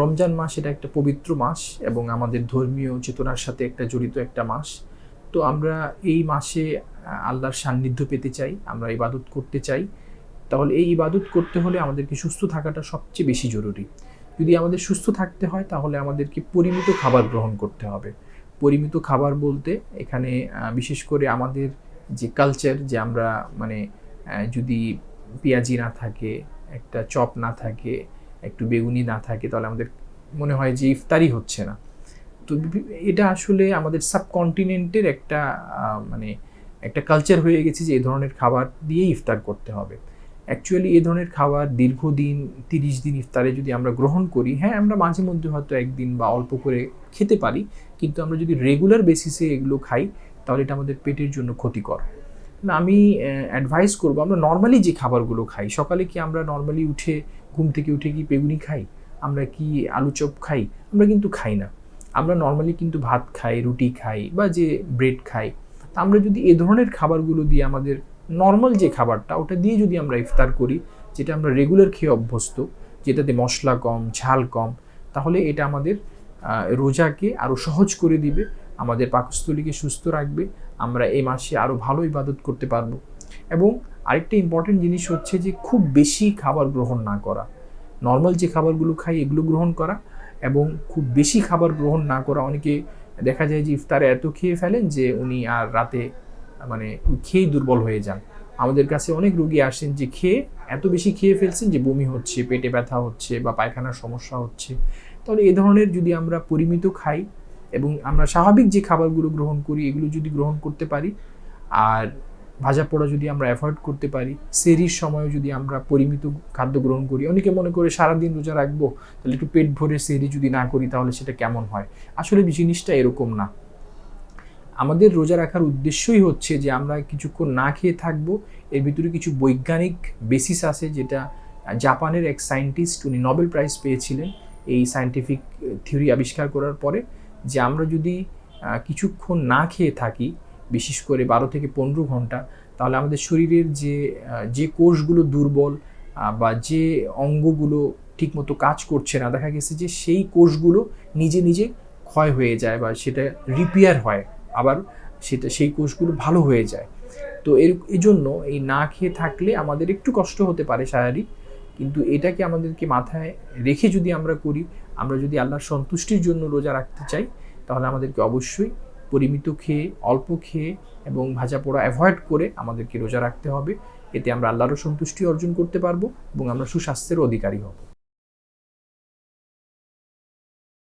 রমজান মাস এটা একটা পবিত্র মাস এবং আমাদের ধর্মীয় চেতনার সাথে একটা জড়িত একটা মাস। তো আমরা এই মাসে আল্লাহর সান্নিধ্য পেতে চাই, আমরা ইবাদত করতে চাই। তাহলে এই ইবাদত করতে হলে আমাদেরকে সুস্থ থাকাটা সবচেয়ে বেশি জরুরি। যদি আমাদের সুস্থ থাকতে হয়, তাহলে আমাদেরকে পরিমিত খাবার গ্রহণ করতে হবে। পরিমিত খাবার বলতে এখানে বিশেষ করে আমাদের যে কালচার যে আমরা মানে যদি পেঁয়াজি না থাকে, একটা চপ না থাকে একটু বেগুনি না থাকে, তাহলে আমাদের মনে হয় যে ইফতারি হচ্ছে না। তো এটা আসলে আমাদের সাবকন্টিনেন্টের একটা মানে একটা কালচার হয়ে গেছে যে এই ধরনের খাবার দিয়েই ইফতার করতে হবে। অ্যাকচুয়ালি এ ধরনের খাবার দীর্ঘদিন, তিরিশ দিন ইফতারে যদি আমরা গ্রহণ করি হ্যাঁ আমরা মাঝে মধ্যে হয়তো একদিন বা অল্প করে খেতে পারি, কিন্তু আমরা যদি রেগুলার বেসিসে এগুলো খাই, তাহলে এটা আমাদের পেটের জন্য ক্ষতিকর। না, আমি অ্যাডভাইস করব, আমরা নর্মালি যে খাবারগুলো খাই, সকালে কি আমরা নর্মালি উঠে, ঘুম থেকে উঠে কি বেগুনি খাই? আমরা কি আলু চপ খাই? আমরা কিন্তু খাই না। আমরা নর্মালি কিন্তু ভাত খাই, রুটি খাই বা যে ব্রেড খাই। তা আমরা যদি এ ধরনের খাবারগুলো দিয়ে আমাদের নর্মাল যে খাবারটা, ওটা দিয়ে যদি আমরা ইফতার করি, যেটা আমরা রেগুলার খেয়ে অভ্যস্ত, যেটাতে মশলা কম, ঝাল কম, তাহলে এটা আমাদের রোজাকে আরও সহজ করে দিবে। আমাদের পাকস্থলীকে সুস্থ রাখবে, আমরা এই মাসে আরও ভালো ইবাদত করতে পারব। এবং আরেকটা ইম্পর্টেন্ট জিনিস হচ্ছে যে, খুব বেশি খাবার গ্রহণ না করা। নর্মাল যে খাবারগুলো খাই, এগুলো গ্রহণ করা এবং খুব বেশি খাবার গ্রহণ না করা। অনেকে দেখা যায় যে, ইফতারে এত খেয়ে ফেলেন যে, উনি আর রাতে মানে খেয়েই দুর্বল হয়ে যান। আমাদের কাছে অনেক রুগী আসেন যে, খেয়ে এত বেশি খেয়ে ফেলছেন যে, বমি হচ্ছে, পেটে ব্যথা হচ্ছে বা পায়খানার সমস্যা হচ্ছে। তাহলে এ ধরনের যদি আমরা পরিমিত খাই এবং আমরা স্বাভাবিক যে খাবারগুলো গ্রহণ করি, এগুলো যদি গ্রহণ করতে পারি, আর ভাজা পোড়া যদি আমরা অ্যাভয়েড করতে পারি, সেরির সময় যদি আমরা পরিমিত খাদ্য গ্রহণ করি, অনেকে মনে করে সারাদিন রোজা রাখব, তাহলে একটু পেট ভরে সেরি যদি না করি, তাহলে সেটা কেমন হয়? আসলে জিনিসটা এরকম না। আমাদের রোজা রাখার উদ্দেশ্যই হচ্ছে যে আমরা কিছুক্ষণ না খেয়ে থাকব, এর ভিতরে কিছু বৈজ্ঞানিক বেসিস আছে যেটা জাপানের এক সায়েন্টিস্ট উনি নোবেল প্রাইজ পেয়েছিলেন এই সায়েন্টিফিক থিওরি আবিষ্কার করার পরে। যে আমরা যদি কিছুক্ষণ না খেয়ে থাকি, বিশেষ করে বারো থেকে পনেরো ঘণ্টা, তাহলে আমাদের শরীরের যে যে কোষগুলো দুর্বল বা যে অঙ্গগুলো ঠিকমতো কাজ করছে না, দেখা গেছে যে সেই কোষগুলো নিজে নিজে ক্ষয় হয়ে যায় বা সেটা রিপেয়ার হয়, আবার সেটা, সেই কোষগুলো ভালো হয়ে যায়। তো এর এই জন্য এই না খেয়ে থাকলে আমাদের একটু কষ্ট হতে পারে শারীরিক কিন্তু এটাকে আমাদেরকে মাথায় রেখে যদি আমরা করি, আমরা যদি আল্লাহর সন্তুষ্টির জন্য রোজা রাখতে চাই, তাহলে আমাদেরকে অবশ্যই পরিমিত খেয়ে, অল্প খেয়ে এবং ভাজা পোড়া অ্যাভয়েড করে আমাদেরকে রোজা রাখতে হবে। এতে আমরা আল্লাহরও সন্তুষ্টি অর্জন করতে পারব এবং আমরা সুস্বাস্থ্যের অধিকারী হব।